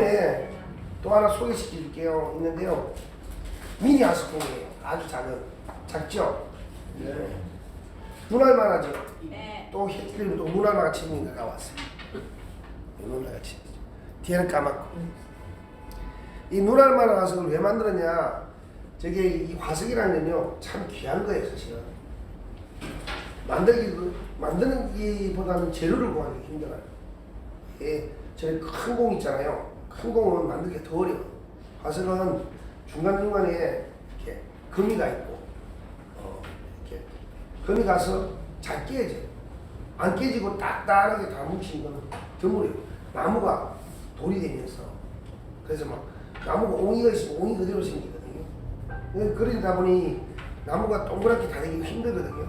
이번에 또 하나 소개시켜 줄게요. 있는데요. 미니 하스콘이에요. 아주 작은, 작죠? 네. 눈알만 하죠? 네. 또 히틀리도 또 눈알만 같이 있는 거 나왔어요. 눈알 같이. 뒤에는 까맣고. 이 눈알만 화석을 왜 만들었냐? 저게 이 화석이라는 건요, 참 귀한 거예요, 사실은. 만들기, 만드는 기보다는 재료를 구하기 힘들어요. 예, 저희 큰공 있잖아요. 큰 공은 만들기 더 어려워. 화석은 중간중간에 이렇게 금이가 있고, 어, 이렇게 금이 가서 잘 깨져요. 안 깨지고 딱딱하게 다 뭉치는 건 드물어요. 나무가 돌이 되면서. 그래서 막 나무가 옹이가 있으면 옹이 그대로 생기거든요. 예, 그러다 보니 나무가 동그랗게 다 되기 힘들거든요.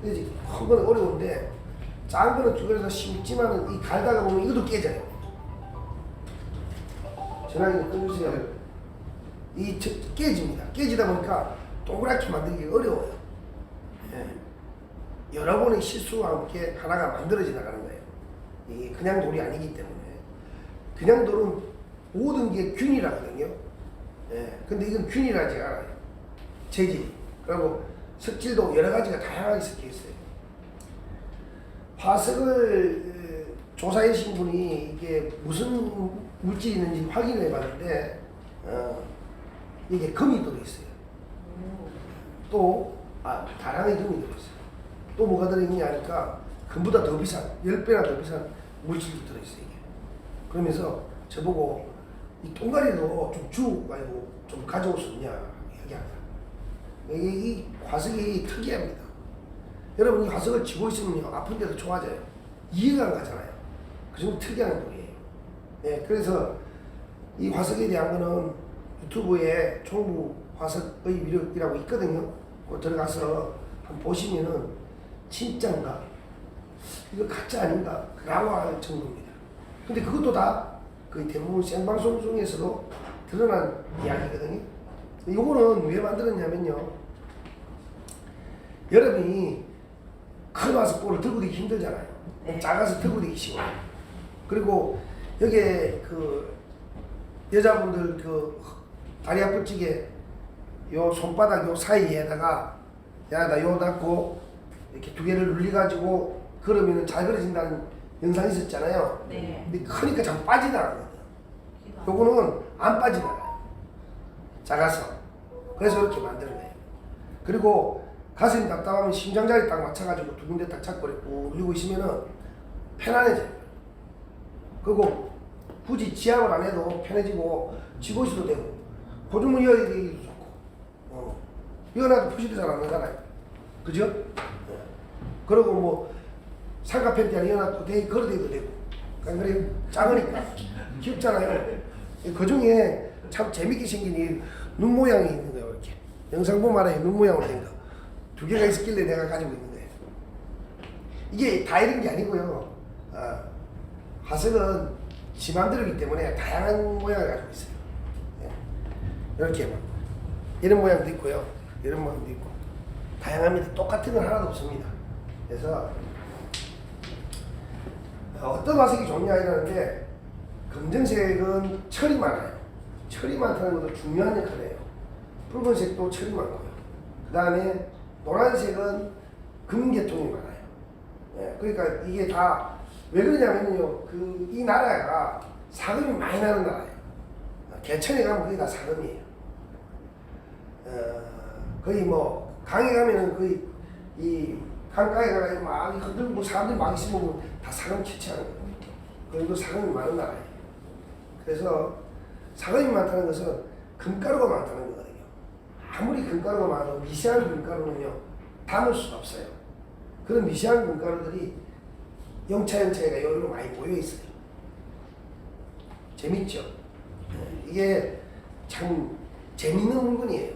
그래서 큰건 어려운데 작은 거는 주변에서 심지만은 이 갈다가 보면 이것도 깨져요. 전화기 끊으세요. 이 저- 깨집니다. 깨지다 보니까 동그랗게 만들기 어려워요. 예. 여러 번의 실수와 함께 하나가 만들어져 나가는 거예요. 이게 그냥 돌이 아니기 때문에. 그냥 돌은 모든 게 균이라거든요. 예. 근데 이건 균이라지 않아요. 재질. 그리고 석질도 여러 가지가 다양하게 섞여 있어요. 화석을 어, 조사해 주신 분이 이게 무슨 물질이 있는지 확인해 봤는데, 어, 이게 금이 들어있어요. 또, 아, 다량의 금이 들어있어요. 또 뭐가 들어있냐 하니까 금보다 더 비싼, 10배나 더 비싼 물질이 들어있어요, 이게. 그러면서 저보고 이 통가리도 좀 주고 가지고 좀 가져올 수 있냐. 이게 이 화석이 특이합니다. 여러분 이 화석을 쥐고 있으면요 아픈 데도 좋아져요. 이해가 안 가잖아요. 그 정도 특이한 돌이에요. 네, 그래서 이 화석에 대한 거는 유튜브에 총무 화석의 위력이라고 있거든요. 그 들어가서 한번 보시면은 진짜인가 이거 가짜 아닌가 라고 할 정도입니다. 근데 그것도 다그 대부분 생방송 중에서도 드러난 이야기거든요. 이거는 왜 만들었냐면요. 여러분이 큰 화석볼을 들고 되기 힘들잖아요. 네. 작아서 들고 되기 쉬워요. 그리고 여기에 그 여자분들 그 다리 아플 적에 요 손바닥 요 사이에다가 야다 요 닫고 이렇게 두 개를 눌리가지고 걸으면 잘 걸어진다는 영상이 있었잖아요. 네. 근데 크니까 자꾸 빠지나가거든. 요거는 안 빠지나가요. 작아서. 그래서 이렇게 만드는 거예요. 그리고 가슴이 답답하면 심장 자리 딱 맞춰가지고 두 군데 딱 잡고 이렇게 꾹 눌리고 있으면은 편안해져요. 그리고 굳이 지압을 안 해도 편해지고 쥐고 있어도 되고 고주문 되기도 좋고 어. 이어놔도 푸시도 잘 안 나잖아요. 그죠? 네. 그리고 뭐 상가 팬티 안에 이어놔도 되 걸어대도 되고 그러니까 그래 작으니까 귀엽잖아요. 그 중에 참 재밌게 생긴 이눈 모양이 있는 거예요. 이렇게 영상 보면 알아요. 눈 모양으로 된 거. 두 개가 있었길래 내가 가지고 있는 거예요. 이게 다 이런 게 아니고요. 아, 화석은 지 맘대로기 때문에 다양한 모양을 가지고 있어요. 예. 이렇게 막 이런 모양도 있고요. 이런 모양도 있고 다양합니다. 똑같은 건 하나도 없습니다. 그래서 어떤 화석이 좋냐 이러는데 검정색은 철이 많아요. 철이 많다는 것도 중요한 역할이에요. 붉은색도 철이 많고요. 그 다음에 노란색은 금계통이 많아요. 예, 그러니까 이게 다 왜 그러냐면요. 그 이 나라가 사금이 많이 나는 나라예요. 개천에 가면 거의 다 사금이에요. 어, 거의 뭐 강에 가면은 거의 이 강가에 가서 막 흔들고 사람들이 막 있으면 다 사금 캐치하는 거예요. 그 정도 사금이 많은 나라예요. 그래서 사금이 많다는 것은 금가루가 많다는 거거든요. 아무리 금가루가 많아도 미세한 금가루는요 담을 수가 없어요. 그런 미세한 금가루들이 영차 영차가 여기로 많이 모여 있어요. 재밌죠? 이게 참 재밌는 물건이에요.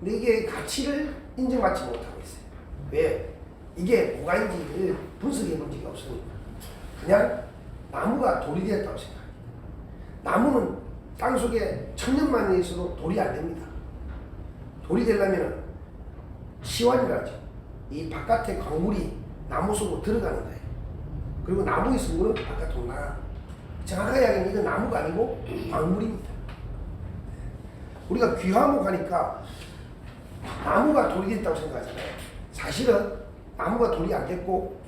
근데 이게 가치를 인정받지 못하고 있어요. 왜? 이게 뭐가 있는지를 분석해 본 적이 없으니까. 그냥 나무가 돌이 되었다고 생각해요. 나무는 땅 속에 천년만 년 있어도 돌이 안 됩니다. 돌이 되려면 시완이라죠. 이 바깥에 광물이 나무 속으로 들어가는 거예요. 그리고 나무 있으면 바깥으로 나가. 정확하게 이야기하면 이건 나무가 아니고 광물입니다. 우리가 귀화목 하니까 나무가 돌이 됐다고 생각하잖아요. 사실은 나무가 돌이 안 됐고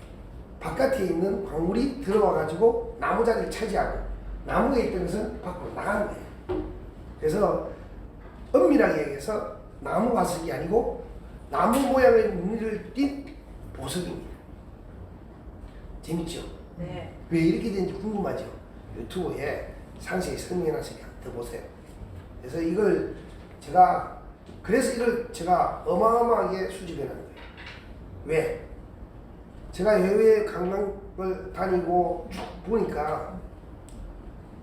바깥에 있는 광물이 들어와 가지고 나무 자리를 차지하고 나무에 있던 것은 밖으로 나가는 거예요. 그래서 엄밀하게 얘기해서 나무 화석이 아니고 나무 모양의 무늬를 띤 보석입니다. 재밌죠? 네. 왜 이렇게 되는지 궁금하죠? 유튜브에 상세히 설명해놨으니까 더 보세요. 그래서 이걸 제가 그래서 이걸 제가 어마어마하게 수집해 놓은 거예요. 왜? 제가 해외 관광을 다니고 쭉 보니까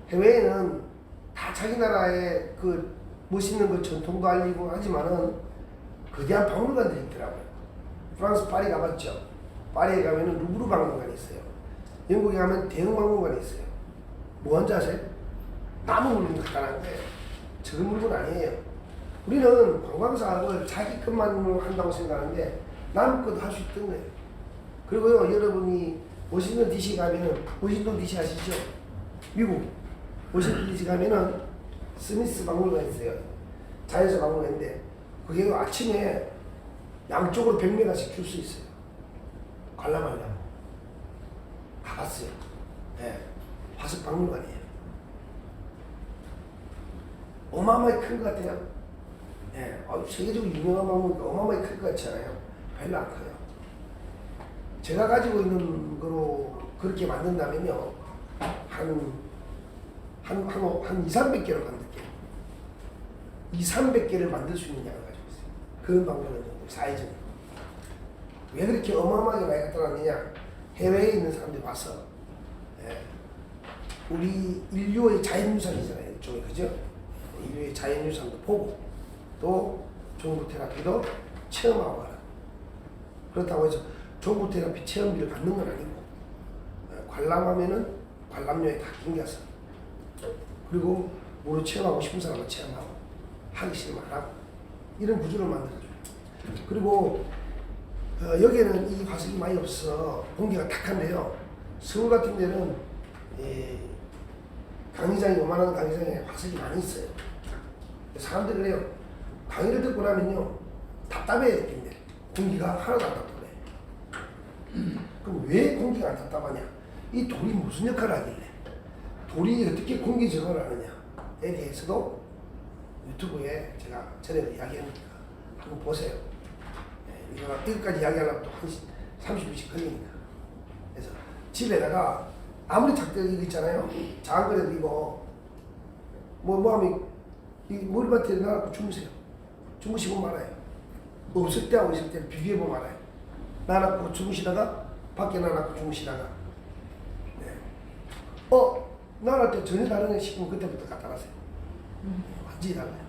해외에는 다 자기 나라의 그 멋있는 그 전통도 알리고 하지만은 거대한 박물관들이 있더라고요. 프랑스 파리 가봤죠. 파리에 가면은 루브르 박물관이 있어요. 영국에 가면 대형 박물관이 있어요. 뭐 한지 아세요? 나무 물건 갖다 놨는 거예요. 적은 물건 아니에요. 우리는 관광사업을 자기 것만 한다고 생각하는데 남의 것도 할 수 있던 거예요. 그리고요, 여러분이 워싱턴 DC 가면은, 워싱턴 DC 아시죠? 미국. 워싱턴 DC 가면은 스미스 박물관 있어요. 자연사 박물관인데, 그게 아침에 양쪽으로 100m씩 줄 수 있어요. 관람하려고. 가봤어요. 예. 화석 박물관이에요. 어마어마하게 큰 것 같아요. 예. 아, 세계적으로 유명한 박물관 어마어마하게 클것 같잖아요. 별로 안 커요. 제가 가지고 있는 거로 그렇게 만든다면요. 한, 한, 한, 한 2, 300개를 만들게요. 2, 300개를 만들 수 있는 양을 가지고 있어요. 그런 방법은 사이즈는. 왜 그렇게 어마어마하게 많이 갖다 놨느냐? 해외에 있는 사람들이 봐서, 예. 우리 인류의 자연유산이잖아요. 이쪽에, 그죠? 인류의 자연유산도 보고, 또 종부 테라피도 체험하고 가라. 그렇다고 해서 종부 테라피 체험비를 받는 건 아니고, 예, 관람하면은 관람료에 다 낑겨서, 그리고 무료 체험하고 싶은 사람은 체험하고, 하기 싫으면 안 하고, 이런 구조를 만들어줘요. 그리고 어, 여기에는 이 화석이 많이 없어 공기가 탁한데요. 서울 같은 데는 예, 강의장이 요만한 강의장에 화석이 많이 있어요. 사람들이 그래요. 강의를 듣고 나면요 답답해요 근데 공기가 하나도 안 답답해. 그럼 왜 공기가 안 답답하냐? 이 돌이 무슨 역할을 하길래? 돌이 어떻게 공기 저항을 하느냐에 대해서도 유튜브에 제가 전에 이야기하니까 한번 보세요. 예, 이거 이것까지 이야기하려면 또한 30분씩 걸리니까. 그래서 집에다가 아무리 작대 이거 있잖아요. 작은 거라도 이거 뭐, 뭐 하면 이 머리맡에 놔놓고 주무세요. 주무시고 말아요. 없을 때하고 있을 때 비교해보면 알아요. 놔놓고 주무시다가 밖에 놔놓고 주무시다가 네. 어? 놔놓을 때 전혀 다르네 싶으면 그때부터 갖다 놔세요. 완전히 달라요.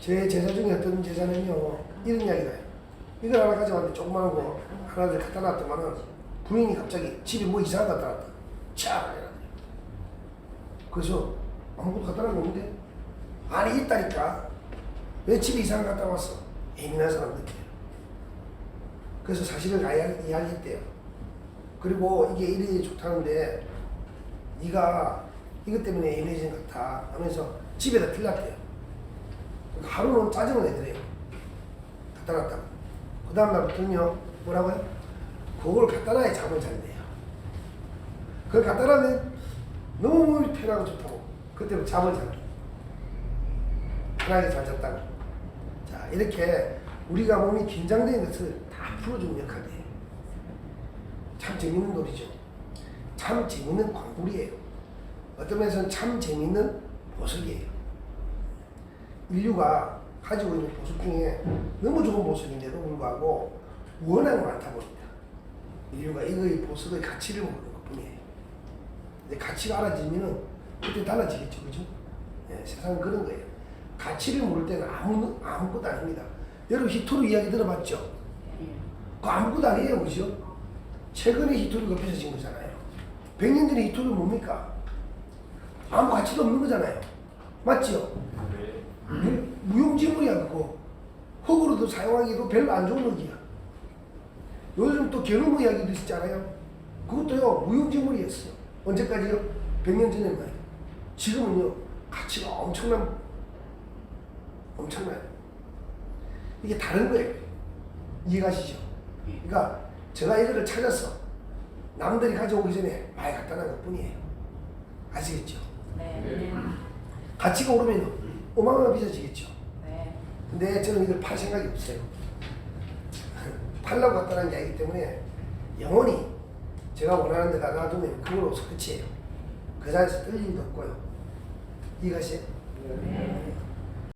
제 제자 중에 어떤 제자는요 이런 이야기가. 이걸 하나 가져왔는데 조그마한 거 하나를 갖다 놨더만은 부인이 갑자기 집에 뭐 이상한 거 갖다 놨다. 차! 그래서 아무것도 갖다 놨는 없는데 안에 있다니까 왜 집에 이상한 거 갖다 왔어? 예민한 사람 느껴요. 그래서 사실을 다 이야기- 이야기했대요. 그리고 이게 이래 좋다는데 네가 이것 때문에 예민해진 것 같아 하면서 집에다 들렀대요. 하루는 짜증을 내더래요. 갖다 놨다고. 그 다음날부터는요, 뭐라고요? 그걸 갖다 놔야 잠을 잔대요. 그걸 갖다 놔면 너무 편하고 좋다고. 그때부터 잠을 잔대. 편하게 잘 잤다고. 자, 이렇게 우리가 몸이 긴장된 것을 다 풀어주는 역할이에요. 참 재밌는 놀이죠. 참 재밌는 광물이에요. 어떤 면에서는 참 재밌는 보석이에요. 인류가 가지고 있는 보석 중에 너무 좋은 보석인데도 불구하고 워낙 많다 보니까 인류가 이거의 보석의 가치를 모르는 것 뿐이에요. 근데 가치가 알아지면은 그때 달라지겠죠, 그죠? 예, 세상은 그런 거예요. 가치를 모를 때는 아무, 아무것도 아닙니다. 여러분 히토르 이야기 들어봤죠? 그 아무것도 아니에요, 그죠? 최근에 히토르가 폐쇄진 거잖아요. 100년 전에 히토르 뭡니까? 아무 가치도 없는 거잖아요. 맞죠? 무- 무용지물이야 그거 흙으로도 사용하기도 별로 안 좋은 흙이야 요즘 또 견우무 이야기도 있잖아요 그것도요 무용지물이었어요. 언제까지요? 100년 전에 말이에요. 지금은요 가치가 엄청난 엄청나요. 이게 다른 거예요. 이해가시죠? 그러니까 제가 이거를 찾아서 남들이 가져오기 전에 많이 갖다 놓은 것 뿐이에요. 아시겠죠? 네. 가치가 오르면 어마어마하게 비싸지겠죠. 네. 근데 저는 이걸 팔 생각이 없어요. 팔라고 놓은 게 아니기 때문에 영원히 제가 원하는 데다 놔두면 그걸로서 끝이에요. 그 자리에서 뜰 일도 없고요. 이해가세요? 네.